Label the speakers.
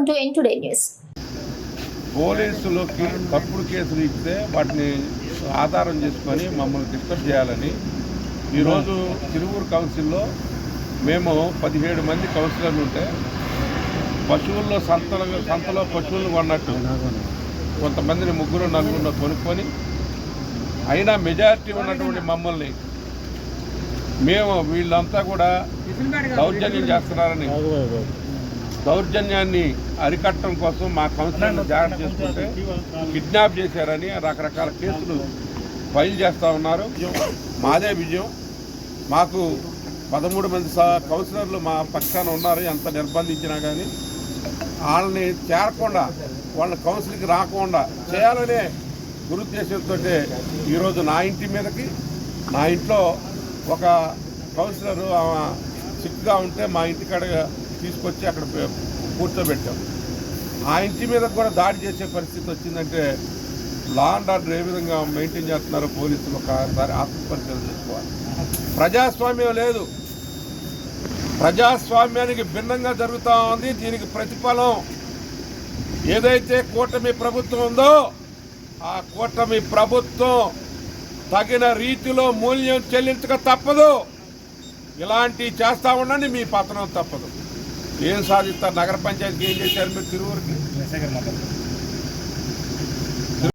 Speaker 1: To N today news
Speaker 2: పోలీసులకి తప్పుడు కేసులు ఇస్తే వాటిని ఆధారం చేసుకొని మమ్మల్ని డిస్టర్బ్ చేయాలని ఈరోజు తిరువూరు కౌన్సిల్లో మేము పదిహేడు మంది కౌన్సిలర్లు ఉంటే పశువుల్లో సంతలో సంతలో పశువులను కొన్నట్టు కొంతమందిని ముగ్గురు నలుగురు కొనుక్కొని అయినా మెజారిటీ ఉన్నటువంటి మమ్మల్ని మేము వీళ్ళంతా కూడా దౌర్జన్యం చేస్తున్నారని దౌర్జన్యాన్ని అరికట్టడం కోసం మా కౌన్సిలర్ని జాగ్రత్త చేసుకుంటే కిడ్నాప్ చేశారని రకరకాల కేసులు ఫైల్ చేస్తూ ఉన్నారు. మాదే విజయం. మాకు పదమూడు మంది కౌన్సిలర్లు మా పక్షాన ఉన్నారు ఎంత నిర్బంధించినా కానీ వాళ్ళని చేరకుండా వాళ్ళ కౌన్సిల్కి రాకుండా చేయాలనే గురుద్దేశంతో ఈరోజు నా ఇంటి మీదకి నా ఇంట్లో ఒక కౌన్సిలర్ ఆమె సిక్గా ఉంటే మా ఇంటికాడ తీసుకొచ్చి అక్కడ కూర్చోబెట్టాం. ఆ ఇంటి మీద కూడా దాడి చేసే పరిస్థితి వచ్చిందంటే లా అండ్ ఆర్డర్ ఏ విధంగా మెయింటైన్ చేస్తున్నారో పోలీసులు ఒకసారి ఆత్మపరిచయం చేసుకోవాలి. ప్రజాస్వామ్యం లేదు. ప్రజాస్వామ్యానికి భిన్నంగా జరుగుతూ ఉంది. దీనికి ప్రతిఫలం ఏదైతే కూటమి ప్రభుత్వం ఉందో ఆ కూటమి ప్రభుత్వం తగిన రీతిలో మూల్యం చెల్లించక తప్పదు. ఇలాంటివి చేస్తూ ఉండండి మీ పతనం తప్పదు. ఏం సాధిస్తారు? నగర పంచాయతీకి ఏం చేశారు మీరు? తిరువురికి?